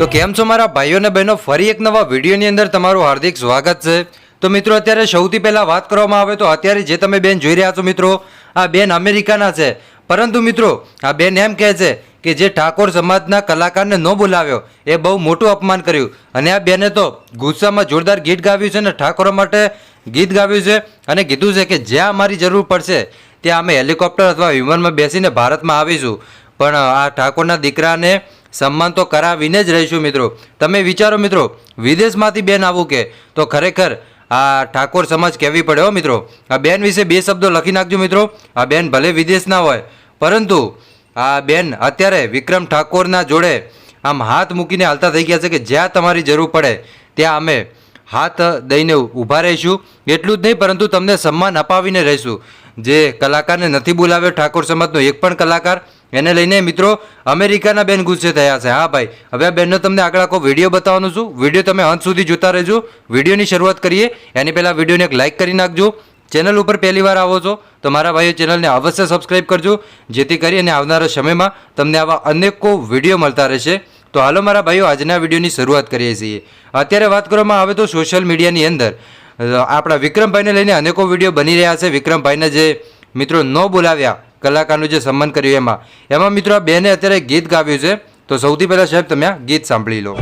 તો કેમ છો મારા ભાઈઓ અને બહેનો? ફરી એક નવા વિડીયોની અંદર તમારું હાર્દિક સ્વાગત છે. તો મિત્રો, અત્યારે સૌથી પહેલાં વાત કરવામાં આવે તો અત્યારે જે તમે બેન જોઈ રહ્યા છો મિત્રો, આ બેન અમેરિકાના છે. પરંતુ મિત્રો, આ બેન એમ કહે છે કે જે ઠાકોર સમાજના કલાકારને ન બોલાવ્યો, એ બહુ મોટું અપમાન કર્યું. અને આ બેને તો ગુસ્સામાં જોરદાર ગીત ગાવ્યું છે ને ઠાકોરો માટે ગીત ગાવ્યું છે અને કીધું છે કે જ્યાં અમારી જરૂર પડશે, ત્યાં અમે હેલિકોપ્ટર અથવા વિમાનમાં બેસીને ભારતમાં આવીશું. પણ આ ઠાકોરના દીકરાને સન્માન તો કરાવીને જ રહીશું મિત્રો. તમે વિચારો મિત્રો, વિદેશમાંથી બેન આવું કે, તો ખરેખર આ ઠાકોર સમાજ કહેવી પડે હો મિત્રો. આ બેન વિશે બે શબ્દો લખી નાખજો મિત્રો. આ બેન ભલે વિદેશના હોય, પરંતુ આ બેન અત્યારે વિક્રમ ઠાકોરના જોડે આમ હાથ મૂકીને હાલતા થઈ ગયા છે કે જ્યાં તમારી જરૂર પડે, ત્યાં અમે હાથ દઈને ઊભા રહીશું. એટલું જ નહીં, પરંતુ તમને સન્માન અપાવીને રહીશું. જે કલાકારને નથી બોલાવ્યો ઠાકોર સમાજનો એક પણ કલાકાર એને લઈને મિત્રો અમેરિકાના બેન ગુસ્સે થયા છે. હા ભાઈ, હવે આ બેનનો તમને આગળ આખો વીડિયો બતાવવાનું છું. વીડિયો તમે અંત સુધી જોતા રહેજો. વિડીયોની શરૂઆત કરીએ. એની પહેલાં વિડીયોને એક લાઇક કરી નાખજો. ચેનલ ઉપર પહેલી વાર આવો છો તો મારા ભાઈઓ ચેનલને અવશ્ય સબસ્ક્રાઈબ કરજો, જેથી કરી અને આવનારા સમયમાં તમને આવા અનેકો વીડિયો મળતા રહેશે. તો હાલો મારા ભાઈઓ, આજના વિડીયોની શરૂઆત કરીએ છીએ. અત્યારે વાત કરવામાં આવે તો સોશિયલ મીડિયાની અંદર આપણા વિક્રમભાઈને લઈને અનેકો વીડિયો બની રહ્યા છે. વિક્રમભાઈને જે મિત્રો ન બોલાવ્યા કલાકારનું જે સન્માન કર્યું એમાં. એમાં મિત્રો આ બેને અત્યારે ગીત ગાવ્યું છે. તો સૌથી પહેલાં સાહેબ તમે આ ગીત સાંભળી લો.